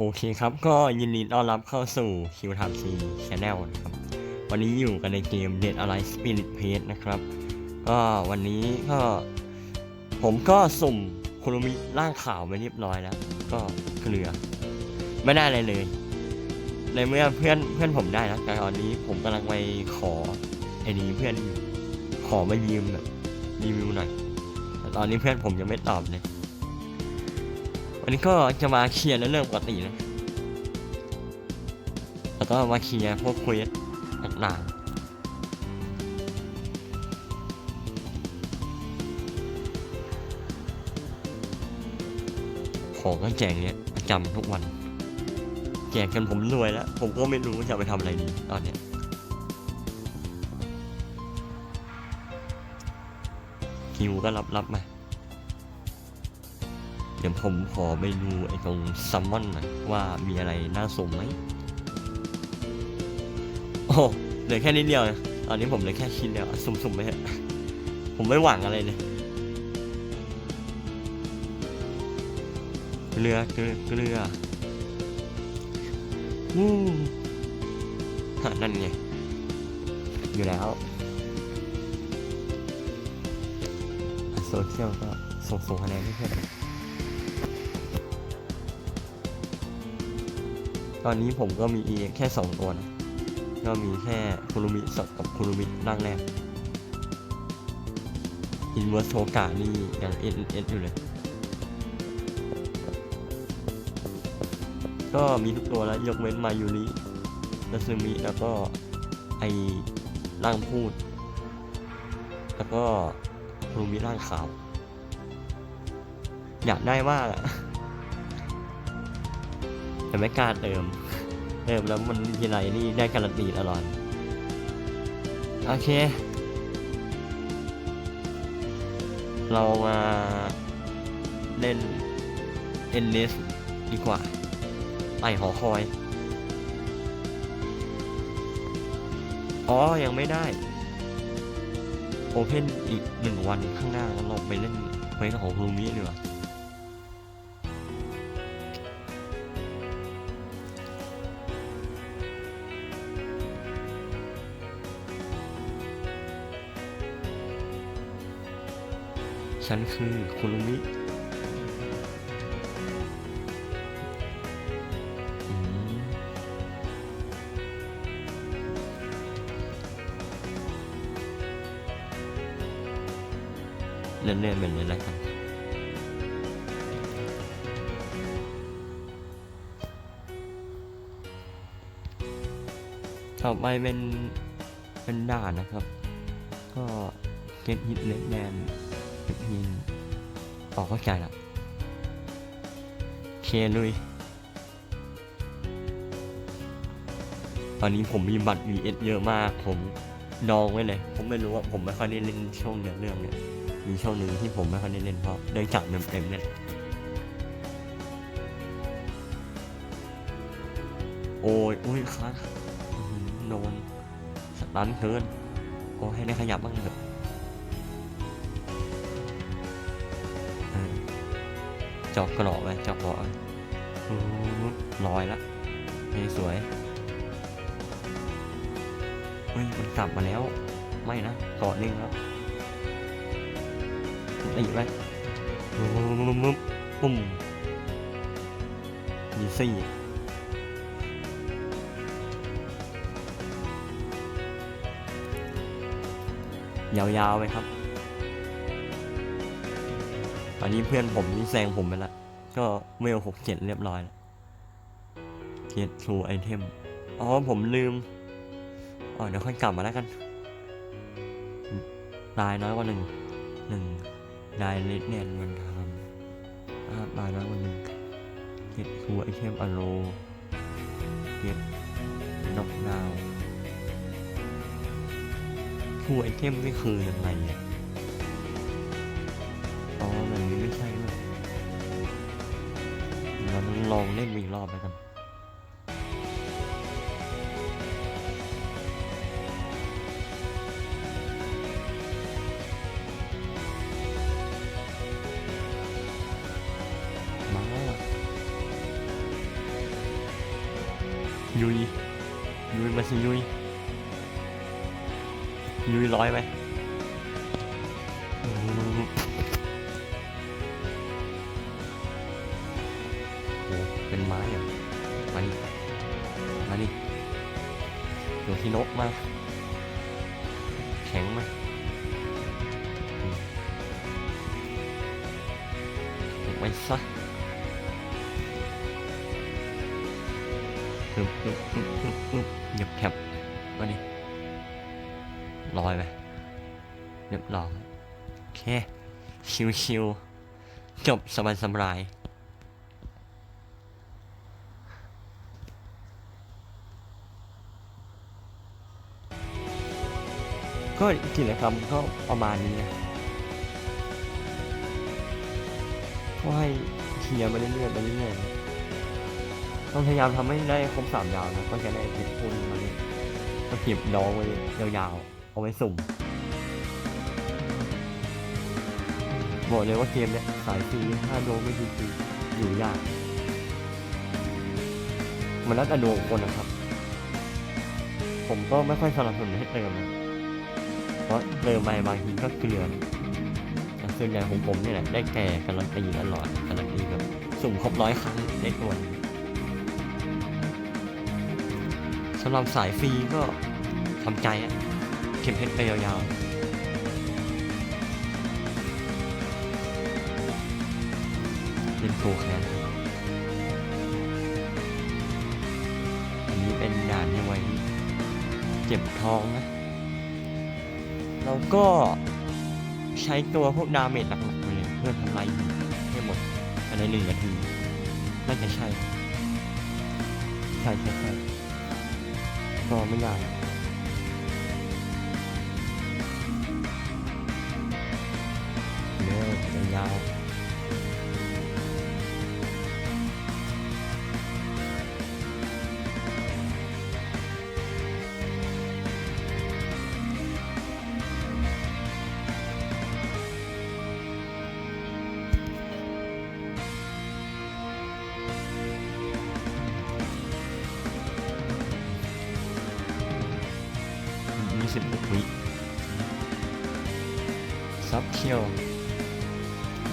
โอเคครับ ก็ยินดีต้อนรับเข้าสู่คิวทามซีชแนลนะครับ วันนี้อยู่กันในเกม Dead Alive Spirit p a g e นะครับ ก็วันนี้ก็ ผมก็สุ่มคุรุมิร่างขาวไปเรียบร้อยแล้ว ก็เกลือ ไม่ได้อะไรเลย ในเมื่อเพื่อนเพื่อนผมได้นะแต่ตอนนี้ผมกำลังไปขอไอ้นี้เพื่อนขอมายืมแบบรีวิวหน่อยแต่ตอนนี้เพื่อนผมยังไม่ตอบเลย วันนี้ก็จะมาเคลียร์ในเรื่องปกตินะแล้วก็มาเคลียร์พวกคุยต่างๆของก็แจกเนี้ยประจำทุกวัน แจกกันผมรวยแล้ว ผมก็ไม่รู้ว่าจะไปทำอะไรดีตอนเนี้ยคิวก็รับรับมา เดี๋ยวผมขอไปดูไอ้ตรงซัมมอนหน่อยว่ามีอะไรน่าสมไหมโอ้เหลือแค่นิดเดียวนะตอนนี้ผมเหลือแค่ชิ้นเดียวอะสุ่มๆไปเถอะผมไม่หวังอะไรเลยเกลือเกลือเกลืออืมฮะนั่นไงอยู่แล้วโซเชียลก็ส่งส่งคะแนนให้เพื่อน อนนี้ผมก็มี e แค่สองตัวนะ ก็มีแค่คุรุมิสดกับคุรุมิร่างแรกอินเวอร์สโทกานี่ยังเอสเอสอยู่เลย ก็มีทุกตัวแล้วยกเว้นมายูรินาซึมิแล้วก็ไอร่างพูด แล้วก็คุรุมิร่างขาว อยากได้มากอะ ไม่กล้าเติมเติมแล้วมันทีไรนี่ได้การันตีตลอดโอเค เรามาเล่นเอ็นเสดีกว่าไต่หอคอย อ๋อ ยังไม่ได้ โอเพนอีกหนึ่งวันข้างหน้าเราไปเล่นเควสของครูมิดีกว่า ฉันคือคุรุมิอืมเล่นเล่เป็นเลยแล้วกันต่อไปเป็นเป็นด่านนะครับ ก็เก็ตฮิตเลนแมน พินออกเข้าใจละเคลุยตอนนี้ผมมีบัตร VS เยอะมาก ผมดองไว้เลย ผมไม่รู้ว่าผมไม่ค่อยได้เล่นช่วงเนื้อเรื่องเนี่ย มีช่วงหนึ่งที่ผมไม่ค่อยได้เล่นเพราะได้จับเต็มๆเนี่ย โอ้ยโอ้ยครับโดนสตันเกินโอ้ให้ได้ขยับบ้างเถอะ จอกกรอบไปเจอกกรอบไปปึ๊บลอยละเฮ้ยสวยเฮ้ยมันกลับมาแล้ว ไม่นะเกาะนิ่งแล้วตีไปปุ๊บปุ๊บปุ๊บปุ๊บมีสี่ยาวๆไปครับ ตอนนี้เพื่อนผมนี่แซงผมไปแล้วก็เวลหกเจ็ดเรียบร้อยแล้วเกียรทูไอเทม อ๋อผมลืม อ๋อเดี๋ยวค่อยกลับมาแล้วกันตายน้อยกว่าหนึ่งหนึ่งได้เล็ดเนนมันทำอ่าตายน้อยกว่าหนึ่งเกียรทูไอเทมอโลเกียรนกดาวทูไอเทมนี่คือยังไงอะอ๋ เล่นอีกรอบแล้วกันมายุยยุยมาสิยุยยุยร้อยไห เดี๋ยวที่นกมาก แข็งมอืมเก็บไว้ซะปึ๊บปึ๊บปึ๊บปึ๊บปึ๊บหยียบแคบมาดิลอยไปเรียบร้อยโอเคชิวๆจบสบายสบาย ก็กิจกรรมก็ประมาณนี้นะก็ให้เคลียร์ไปเรื่อยๆไปเรื่อยๆต้องพยายามทำให้ได้ครบสามดาวนะก็จะได้ติดคุณมาเนี่ยก็เก็บดองไว้ยาวๆเอาไว้สุ่มบอกเลยว่าเกมเนี้ยสายฟรีถ้าโดนไม่ดีคืออยู่ยากมันแล้วแต่ดวงคนนะครับ ผมก็ไม่ค่อยสนับสนุนให้เติมนะ เพราะเติมไปบางทีก็เกลือนแต่ส่วนใหญ่ของผมนี่แหละได้แก่การันตีตลอดการันตีแบบสุ่มครบร้อยครั้งได้ตัวสำหรับสายฟรีก็ทำใจอะเข็มเพชรไปยาวๆเล่นโฟร์แคสอันนี้เป็นด่านที่ไว้เจ็บท้องนะ เราก็ใช้ตัวพวกดาเมจหลักๆเลยเพื่อทำลายให้หมดภายในหนึ่งนาทีน่าจะใช่ ใช่ใช่ใช่ก็ไม่ยากเนื้อยาว 10 วิซับเคียว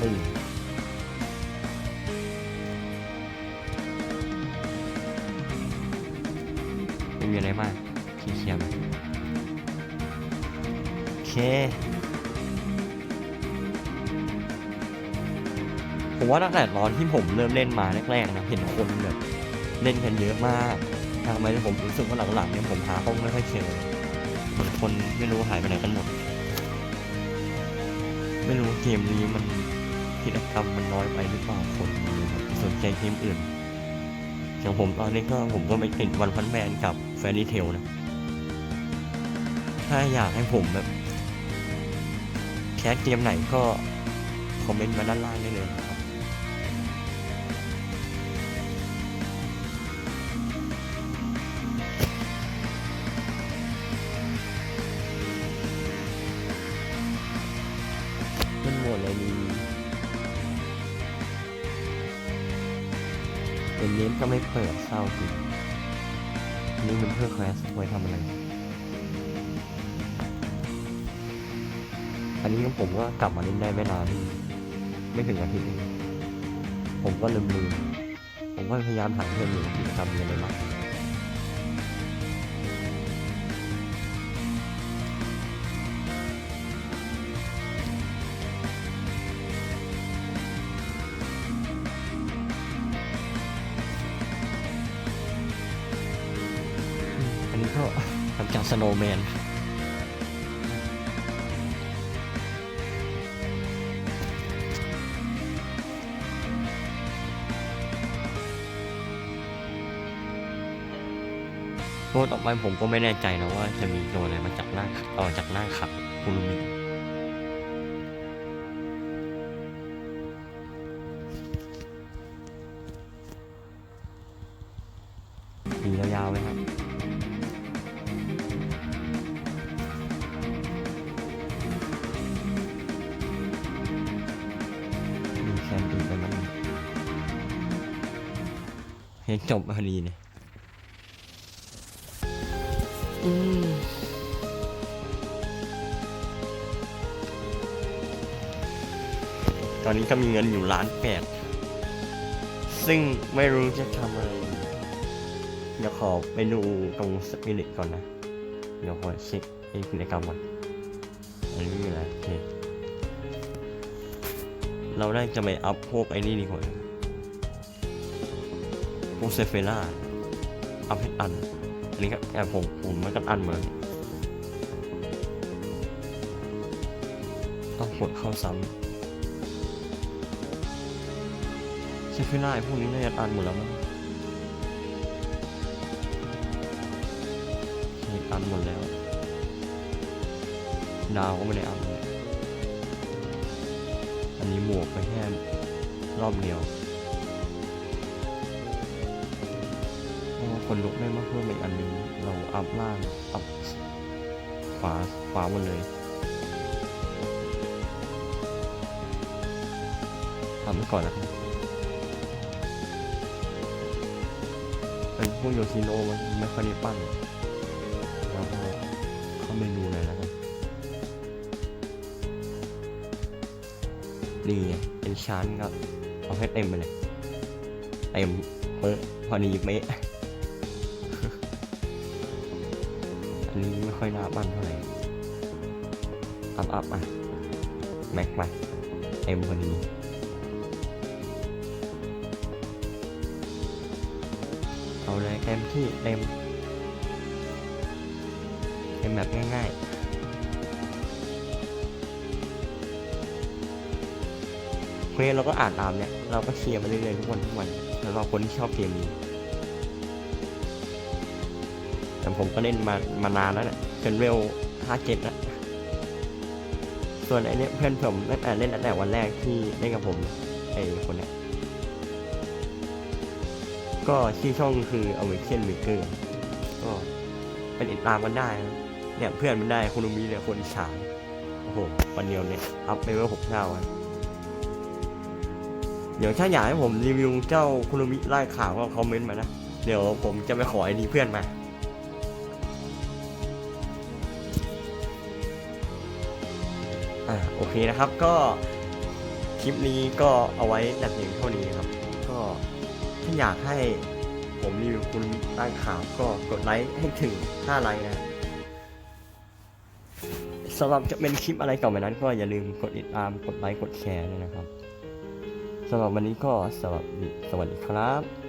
ตีไม่มีอะไรมากขี้เคียมโอเค ผมว่าตั้งแต่ร้อนที่ผมเริ่มเล่นมาแรกๆนะ เห็นคนแบบเล่นกันเยอะมากทำไมผมรู้สึกว่าหลังๆเนี่ยผมหาห้องไม่ค่อยเจอ หมือนคนไม่รู้หายไปไหนกันหมด ไม่รู้เกมนี้มันกิจกรรมมันน้อยไปหรือเปล่าคนแบบสนใจเกมอื่น อย่างผมตอนนี้ก็ผมก็ไปติดวันพันแมนกับแฟรี่เทลนะ ถ้าอยากให้ผมแบบแคสเกมไหนก็คอมเมนต์มาด้านล่างได้เลยนะครับ เป็นเน้นก็ไม่เปิดเศร้าจริงนี่มันเพื่อแคสไว้ทำอะไร อันนี้ผมก็กลับมาเล่นได้ไม่นานไม่ถึงอาทิตย์เองผมก็ลืมลืมๆผมก็พยายามถาเพื่อนอยู่กิจกรรมอะไรบ้าง สโนว์แมนตัวต่อไปผมก็ไม่แน่ใจนะว่าจะมีตัวอะไรมาจากหน้าต่อจากหน้าขับคุรุมิ มั้งเฮ้ยจบพอดีเนี่ยอืมตอนนี้ก็มีเงินอยู่ล้านแปด ซึ่งไม่รู้จะทำอะไร เดี๋ยวขอไปดูตรงสปิริตก่อนนะ เดี๋ยวขอเช็คไอ้กิจกรรมก่อนอันนี้มีอะไรโอเค เราได้จะไปอัพพวกไอ้นี่ดีกว่า พวกเซเฟล่าอัพให้อัน อันนี้ก็แอบผมผมมันก็อันเหมือนต้องกดเข้าซ้ำเซเฟล่าไอ้พวกนี้น่าจะอันหมดแล้วมั้งใช่อันหมดแล้ว ดาวก็ไม่ได้อันเลยอันนี้หมวกไปแค่รอบเดียว คนลุกได้มาเพิ่มอีกอันหนึงเราอัพล่างอัพขวาขวาหมดเลยทำไปก่อนนะครับเป็นพวกโยชิโร่มันไม่ค่อยได้ปั้นแล้วก็เข้าเมนูเลยแล้วกันนี่ไงเป็นชั้นก็เอาให้เต็มไปเลยเต็มเป๊ะพอดีเป๊ะ ค่อยน่าปั้นเท่าไหร่ อัพอัพอะ แม็กไปเต็มพอดีเอาเลยเต็มที่เต็มเต็มแบบง่ายๆเควสเราก็อ่านตามเนี่ย เราก็เคลียร์มาเรื่อยๆทุกวันทุกวันสำหรับคนที่ชอบเกมนี้แต่ผมก็เล่นมามานานแล้วเนี่ย จนเร็วห้าเจ็ดนะส่วนไอ้เนี่ยเพื่อนผมตั้งแต่เล่นตั้งแต่วันแรกที่เล่นกับผมไอ้คนเนี้ยก็ชื่อช่องคือ a w a k e n Maker ก็เป็นติดตามกันได้นะเนี่ยเพื่อนมันได้คุณมีเนี่ยคนฉาโอ้โหวันเดียวเนี่ยอัพไปเวลหกเท่าอะเดี๋ยวถ้าอยากให้ผมรีวิวเจ้าคุรุมิไล่ข่าวก็คอมเมนต์มานะ เดี๋ยวผมจะไปขอไอดีเพื่อนมา เคนะครับก็คลิปนี้ก็เอาไว้แต่เพียงเท่านี้ครับ ก็ถ้าอยากให้ผมรีวิวคุรุมิไล่ข่าวก็กดไลค์ให้ถึง5ไลค์นะสำหรับจะเป็นคลิปอะไรต่อไปนั้น ก็อย่าลืมกดติดตามกดไลค์กดแชร์ด้วยนะครับสำหรับวันนี้ก็สวัสดีสวัสดีครับ